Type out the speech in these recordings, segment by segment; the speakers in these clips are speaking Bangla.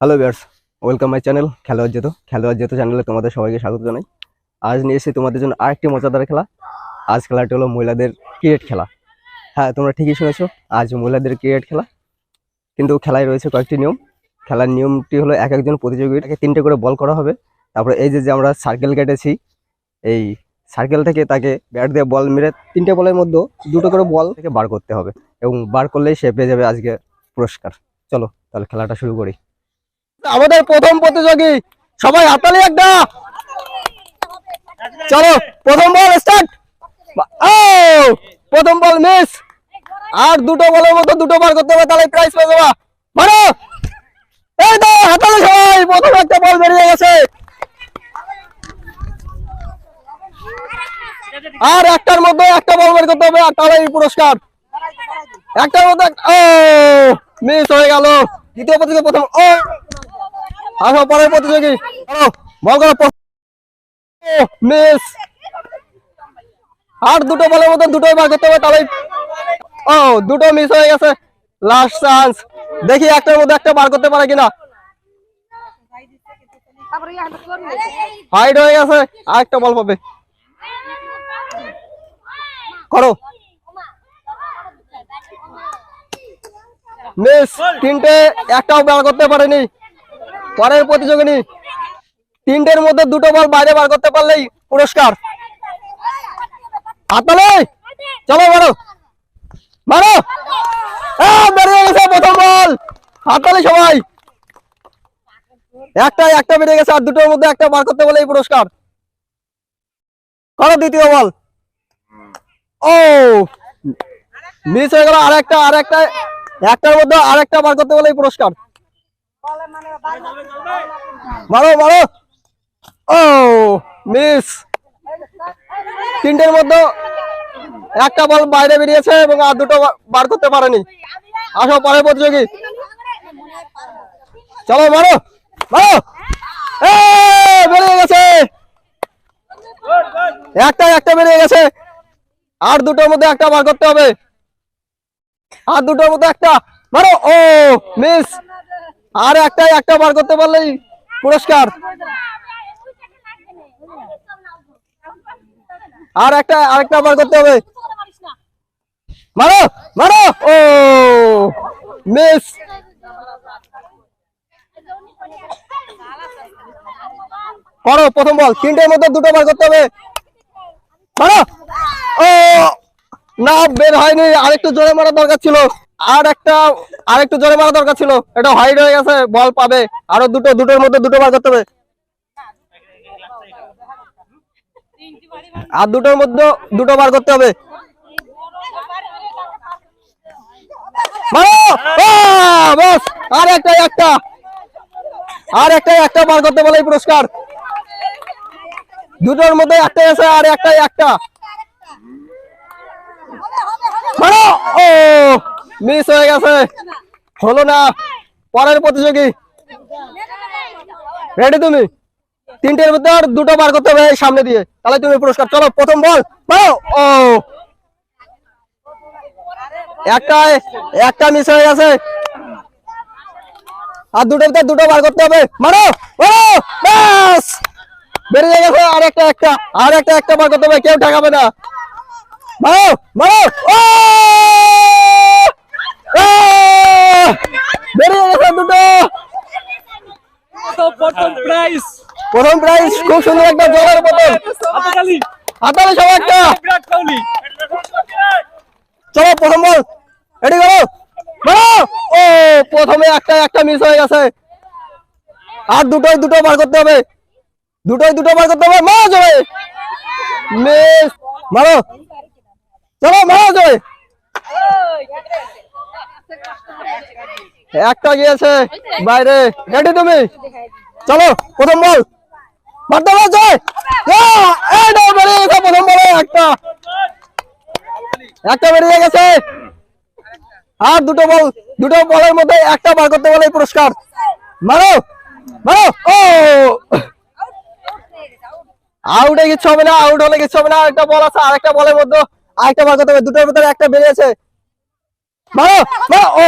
Hello viewers welcome my channel খেলোয়াড় যেত খেলোয়াড় যেত চ্যানেলে তোমাদের সবাইকে স্বাগত জানাই। আজ নিয়ে এসেছি তোমাদের জন্য আরেকটি মজাদার খেলা। আজ খেলাটি হলো মহিলাদের ক্রিকেট খেলা। হ্যাঁ তোমরা ঠিকই শুনেছো, আজ মহিলাদের ক্রিকেট খেলা। কিন্তু খেলায় রয়েছে কয়েকটি নিয়ম। খেলার নিয়মটি হলো এক একজন প্রতিযোগীটাকে তিনটে করে বল করা হবে। তারপরে এই যে যে আমরা সার্কেল কেটেছি, এই সার্কেল থেকে তাকে ব্যাট দিয়ে বল মেরে তিনটে বলের মধ্যে দুটো করে বল থেকে বার করতে হবে এবং বার করলেই সে পেয়ে যাবে আজকে পুরস্কার। চলো, তাহলে খেলাটা শুরু করি। আমাদের প্রথম প্রতিযোগী, সবাই হাতালি একটা। চলো, প্রথম বল স্টার্ট ও, প্রথম বল মিস আর দুটো বলের মতো দুটো বার করতে হবে, তাহলে প্রাইজ পেয়ে যাবা। মারো! এই তো হাতালি সবাই, প্রথম একটা বল বেরিয়ে গেছে। আর একটার মধ্যে একটা বল বের করতে হবে আর তাহলেই পুরস্কার। একটার মধ্যে ও মিস হয়ে গেল। দ্বিতীয় প্রতিযোগী প্রথম। ও আসো পরের প্রতিযোগী। বল করো মিস আর দুটো বলের মধ্যে দুটোই বার করতে হবে তাহলেই ও দুটো মিস হয়ে গেছে। লাস্ট চান্স দেখি একটার মধ্যে একটা বার করতে পারে কিনা। হাইড হয়ে গেছে আর একটা বল পাবে। করো মিস তিনটে একটাও বার করতে পারেনি। পরের প্রতিযোগিনী তিনটের মধ্যে দুটো বল বাইরে বার করতে পারলেই পুরস্কার। চলো মারো। আহ, বেরিয়ে গেছে প্রথম বল। হাতালি সবাই। একটা একটা বেরিয়ে গেছে আর দুটোর মধ্যে একটা বার করতে বলে এই পুরস্কার। করো দ্বিতীয় বল। ও! মিস হয়ে গেল আরেকটা আরেকটা, একটার মধ্যে আরেকটা বার করতে বলে পুরস্কার। মারো মারো! ও, মিস! তিনটের মধ্যে একটা বল বাইরে বেরিয়েছে এবং আর দুটো বার করতে পারেনি। আসো, পরের প্রতিযোগী। চলো, মারো মারো! বেরিয়ে গেছে! একটা একটা বেরিয়ে গেছে। আর দুটোর মধ্যে একটা বার করতে হবে। আর দুটোর মধ্যে একটা মারো। ও মিস আর একটা একটা বার করতে পারলেই পুরস্কার। আর একটা, আরেকটা বার করতে হবে। মারো মারো। ও মিস করো, প্রথম বল। তিনটের মধ্যে দুটো বার করতে হবে। মারো। ও, না, বের হয়নি। আরেকটু জোরে মারা দরকার ছিল। আর একটা, আরেকটু জোরে মারা দরকার ছিল। এটা হাইড হয়ে গেছে বল পাবে। আরও দুটো, দুটোর মধ্যে দুটো বার করতে হবে। আর দুটোর মধ্যে দুটো বার করতে হবে। আর একটা একটা। আর একটা একটা বার করতে বলে পুরস্কার। দুটোর মধ্যে একটা আছে, আর একটা একটা। মারো! ও মিস হয়ে গেছে। হলো না। পরের প্রতিযোগী। রেডি তুমি? তিনটের দুটো বার করতে হবে সামনে দিয়ে। তাহলে তুমি পুরস্কার। চলো, প্রথম বল। ও। একটা একটা মিস হয়ে গেছে। আর দুটোর ভিতরে দুটো বার করতে হবে। মারো! ও বেরিয়ে গেছে। আর একটা একটা আর একটা একটা বার করতে হবে। কেউ ঠেকাবে না। মারো মারো ও! বেরিয়ে গেছে দুটো। প্রথম প্রাইজ প্রথম প্রাইজ খুব সুন্দর একটা জলের বোতল। হাতালে সব একটা। চলো প্রথম বল রেডি করো? ও প্রথমে একটা একটা মিস হয়ে গেছে। আর দুটোই দুটো বার করতে হবে। দুটোই দুটো বার করতে হবে। মারো যাবে মিস মারো। চলো একটা গিয়েছে বাইরে। রেডি তুমি? চলো, প্রথম বল। একটা। একটা আর দুটো বল, দুটো বলের মধ্যে একটা বার করতে বলে পুরস্কার। মারো মারো। ও! আউটে কিচ্ছু হবে না আউট হলে কিচ্ছু হবে না আরেকটা বল আছে, আরেকটা বলের মধ্যে। আরেকটা বার করতে হবে দুটোর ভিতরে একটা বেরিয়েছে। মারো ও!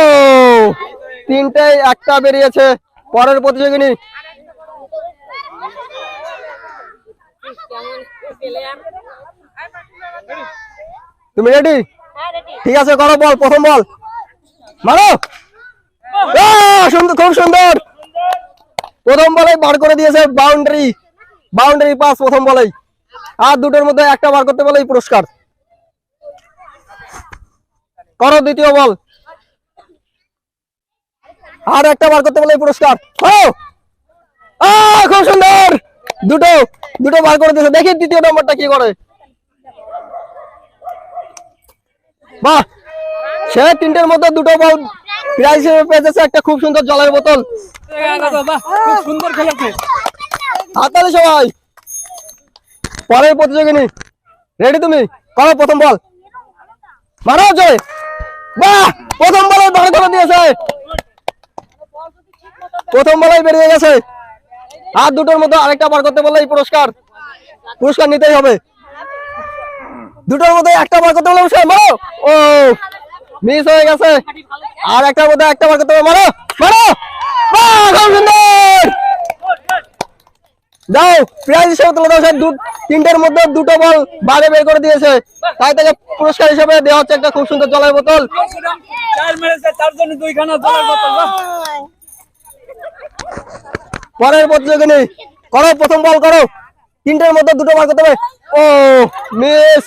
তিনটে একটা বেরিয়েছে, পরের প্রতিযোগিনী। তুমি রেডি ঠিক আছে, করো বল, প্রথম বল। মারো! সুন্দর, খুব সুন্দর। প্রথম বলে বার করে দিয়েছে বাউন্ডারি বাউন্ডারি পাস প্রথম বলেই। আর দুটোর মধ্যে একটা বার করতে বলেই পুরস্কার। করো দ্বিতীয় বল। আর একটা বার করতে বলেই পুরস্কার। খুব সুন্দর। দুটো দুটো বার করে দিয়েছে। দেখি দ্বিতীয় নম্বরটা কি করে। বাহ! সে তিনটের মধ্যে দুটো বল প্রাইজ পেয়েছে। একটা খুব সুন্দর জলের বোতল। সুন্দর খেলেছে সবাই। পরের প্রতিযোগিনী। রেডি তুমি? করো প্রথম বল। মারো জয়। প্রথম দিয়েছে। প্রথম বেরিয়ে গেছে। আর দুটোর মধ্যে আরেকটা বার করতে বললে এই পুরস্কার। পুরস্কার নিতেই হবে। দুটোর মধ্যে একটা বার করতে মারো! ও মিস হয়ে গেছে। আর একটার মধ্যে একটা বার করতে হবে, মারো! মারো! সুন্দর! যাও প্রাইজ হিসেবে তুলে দাও স্যার দু তিনটের মধ্যে দুটো বল বের করে দিয়েছে। তাই তাকে পুরস্কার হিসেবে দেওয়া হচ্ছে একটা খুব সুন্দর জলের বোতল। পরের প্রতিযোগিনী করো প্রথম বল করো। তিনটের মধ্যে দুটো বার করতে হবে। ও মিস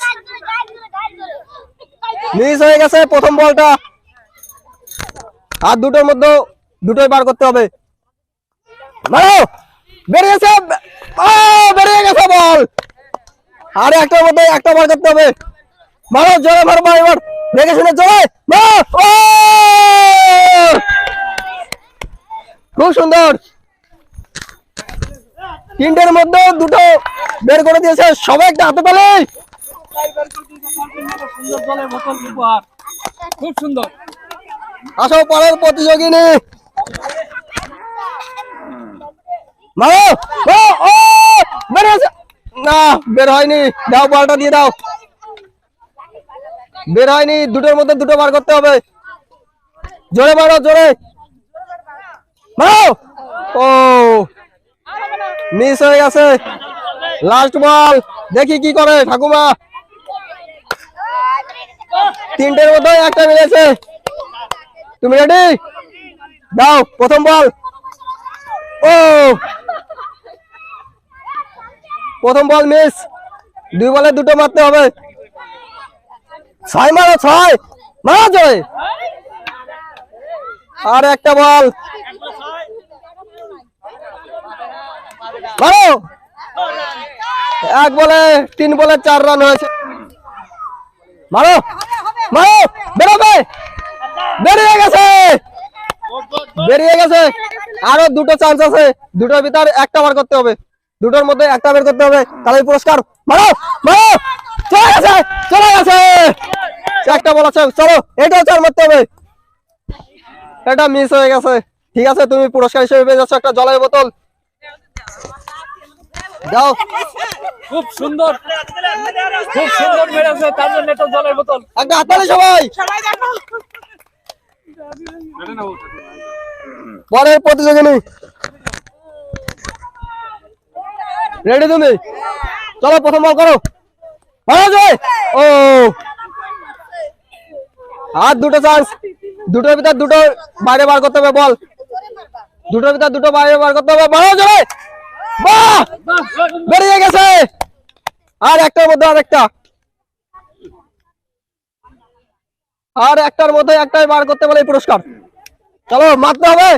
মিস হয়ে গেছে প্রথম বলটা। আর দুটোর মধ্যে দুটোই বার করতে হবে। মারো! বেরিয়েছে ও বেরিয়ে গেছে বল। আর একটার মধ্যে একটা বার করতে হবে। মারো জোরে মারো মারো এবার। দেখে শুনে জোরে খুব সুন্দর। তিনটের মধ্যে দুটো বের করে দিয়েছে। সবাই একটা হাতে উপহার খুব সুন্দর। আসো পরের প্রতিযোগিনী। মারো ও ও না, বের হয়নি। দাও বলটা দিয়ে দাও। বের হয়নি। দুটোর মধ্যে দুটো বার করতে হবে। জোরে মারো জোরে। মারো ও মিস হয়ে গেছে। লাস্ট বল দেখি কি করে ঠাকুমা। তিনটের মধ্যে একটা মিলেছে তুমি রেডি দাও, প্রথম বল ও প্রথম বল মিস। দুই বলে দুটো মারতে হবে। ছয় মারো, ছয়। মারা জয়। আর একটা বল। মারো। এক বলে, তিন বলে চার রান হয়েছে। মারো। মারো। বেরোবে। বেরিয়ে গেছে। বেরিয়ে গেছে। আরও দুটো চান্স আছে। দুটোর ভিতর একটা বার করতে হবে। দুটোর মধ্যে একটা বের করতে হবে। তাহলে পুরস্কার। মারো! মারো! চলে গেছে! চলে গেছে! একটা বল আছে। চলো এটাও চার মারতে হবে। এটা মিস হয়ে গেছে। ঠিক আছে তুমি পুরস্কার হিসেবে পেয়ে যাচ্ছ একটা জলের বোতল। যাও খুব সুন্দর। খুব সুন্দর মেরেছে তার জন্য একটা জলের বোতল। একটা হাততালি সবাই। পরের প্রতিযোগিনী। রেডি তুমি? চলো, প্রথম বল করো। ও। আর দুটো চান্স দুটোর ভিতর দুটো বাইরে বার করতে হবে বল দুটোর ভিতর দুটো বাইরে বার করতে হবে। জয় বাহ! বেরিয়ে গেছে। আর একটার মধ্যে আর একটা। আর একটার মধ্যে একটাই বার করতে বলে এই পুরস্কার। চলো, মারতে হবে।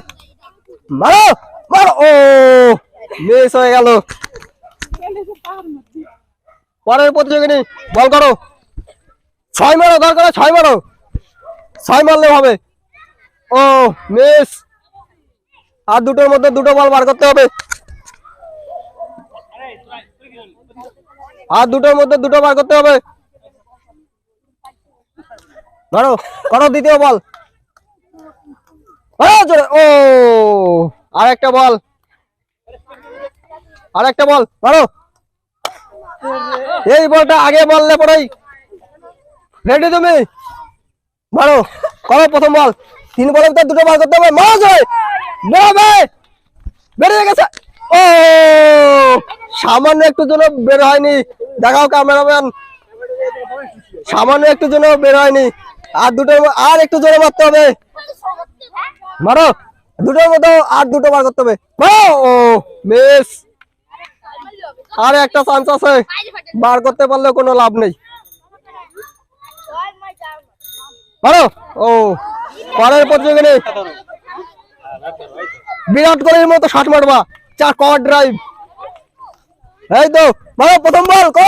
মারো মারো। ও মিস হয়ে গেল। পরের প্রতিযোগিনী, বল করো। ছয় মারো, দরকার হলে ছয় মারো। ছয় মারলে হবে। ও, মিস। আর দুটোর মধ্যে দুটো বল বার করতে হবে। আর দুটোর মধ্যে দুটো বার করতে হবে। ধরো, করো দ্বিতীয় বল। ও আর একটা বল। আর একটা বল, ধরো। এই বলটা আগে বললে পরেই রেডি তুমি? মারো। করো প্রথম বল। তিন ভিতর দুটো বল করতে হবে। বেরিয়ে গেছে। ও! সামান্য একটু জন্য বের হয়নি। দেখাও ক্যামেরাম্যান। সামান্য একটু জন্য বের হয়নি। আর দুটোর আর একটু জোরে মারতে হবে। মারো। দুটোর মতো আর দুটো বার করতে হবে। ও! মিস আর একটা চান্স আছে। বার করতে পারলে কোনো লাভ নেই। মারো। ও, পরের প্রতিযোগিনী বিরাট কোহলির মতো শট মারবা। চার কভার ড্রাইভ এই তো, মারো, প্রথম বল কো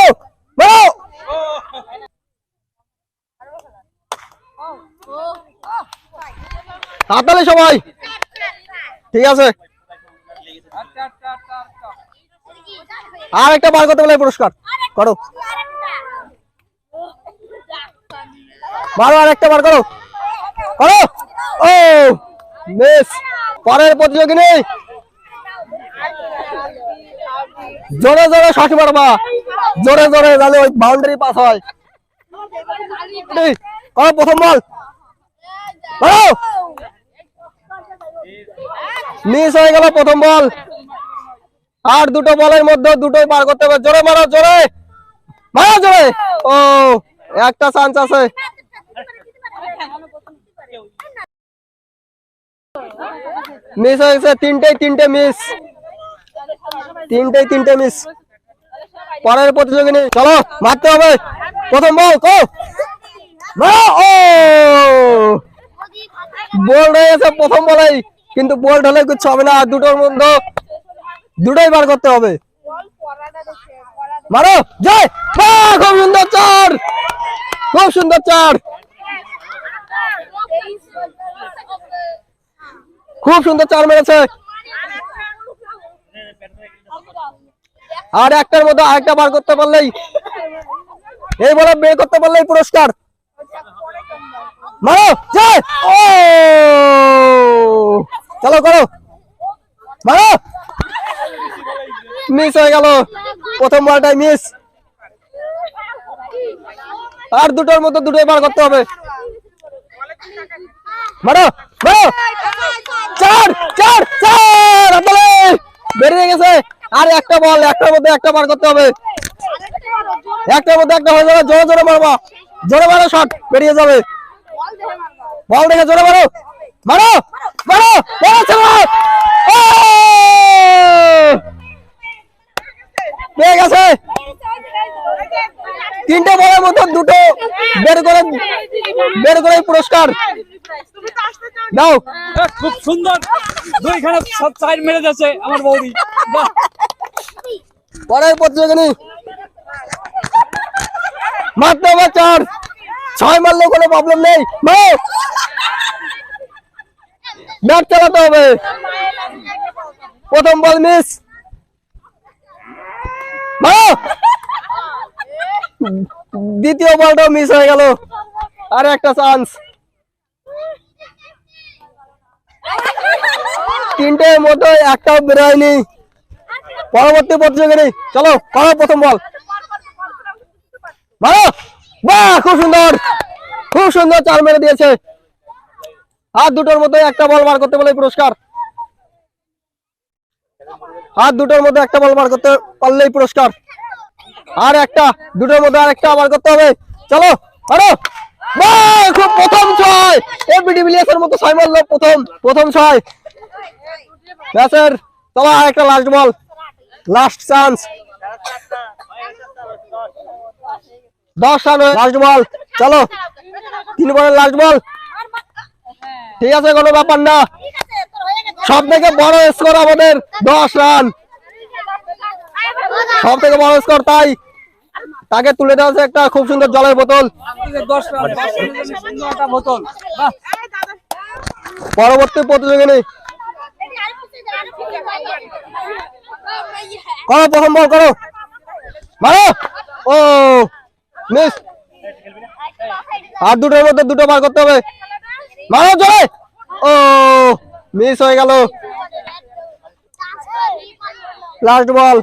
মারো। হাতালে সবাই। ঠিক আছে। আর একটা বার করতে বলে পুরস্কার। করো। বারো আর একটা বার করো। করো। ও মিস পরের প্রতিযোগিনী জোরে জোরে শট মারবা। জোরে জোরে, তাহলে ওই বাউন্ডারি পাস হয়। করো প্রথম বল। মিস হয়ে গেল প্রথম বল। আর দুটো বলের মধ্যে দুটোই পার করতে হবে। জোরে মারো জোরে। মারো, জোরে। ও, একটা চান্স আছে। মিস হয়েছে তিনটে তিনটে মিস তিনটে তিনটে মিস পরের প্রতিযোগিনী, চলো, মারতে হবে। প্রথম বল কো। ও। বল রয়ে গেছে প্রথম বলেই, কিন্তু বল হলে কিছু হবে না। আর দুটোর মধ্যে দুটোই বার করতে হবে। মারো, জয়! খুব সুন্দর চার। খুব সুন্দর চার। খুব সুন্দর চার মেরেছে। আর একটার মধ্যে আরেকটা বার করতে পারলেই এই বলে বের করতে পারলেই পুরস্কার। মারো, জয়! ও! চলো করো। মারো! মিস হয়ে গেল। প্রথম বলটাই মিস আর দুটোর মধ্যে দুটোই বার করতে হবে। একটা বল, একটার মধ্যে একটা বার করতে হবে। একটার মধ্যে একটা হয়ে যাবে, জোরে জোরে মারবা। জোরে মারো, শট। বেরিয়ে যাবে। বল দেখে জোরে মারো। মারো মারো মারো ও! পেয়ে গেছে। তিনটে বলের মধ্যে দুটো বের করে বের করে পুরস্কার। দাও খুব সুন্দর। দুইখানে সব সাইড মেরে যাচ্ছে আমার বৌদি। পরের প্রতিযোগিনী। মাত্র হবে চার। ছয় মারলেও কোনো প্রবলেম নেই। ব্যাট চালাতে হবে। প্রথম বল মিস। দ্বিতীয় বলটাও মিস হয়ে গেল। আর একটা চান্স তিনটের মধ্যে একটাও বেরোয়নি। পরবর্তী প্রতিযোগিনী চলো, করো প্রথম বল। ভালো বাহ, খুব সুন্দর। খুব সুন্দর চার মেরে দিয়েছে। হাত দুটোর মধ্যে একটা বল বার করতে বলে পুরস্কার। হাত দুটোর মধ্যে একটা বল বার করতে পারলেই পুরস্কার। আর একটা, দুটোর মধ্যে আর একটা বার করতে হবে। চলো বাহ, খুব প্রথম ছয়। এবিডি বিলিয়াসের মতো ছয় মারলো প্রথম প্রথম ছয়। ব্যাসের চলো আর একটা লাস্ট বল লাস্ট চান্স দশ রান লাস্ট বল চলো, তিন বলের লাস্ট বল ঠিক আছে, কোনো ব্যাপার না। সব থেকে বড় স্কোর আমাদের দশ রান। সব থেকে বড় স্কোর তাই। তাকে তুলে দেওয়া হচ্ছে একটা খুব সুন্দর জলের বোতল। বোতল পরবর্তী প্রতিযোগিনী। করো, প্রথম বল করো। মারো। ও মিস আর দুটোর মধ্যে দুটো বার করতে হবে। মারো জোরে ও মিস হয়ে গেল। লাস্ট বল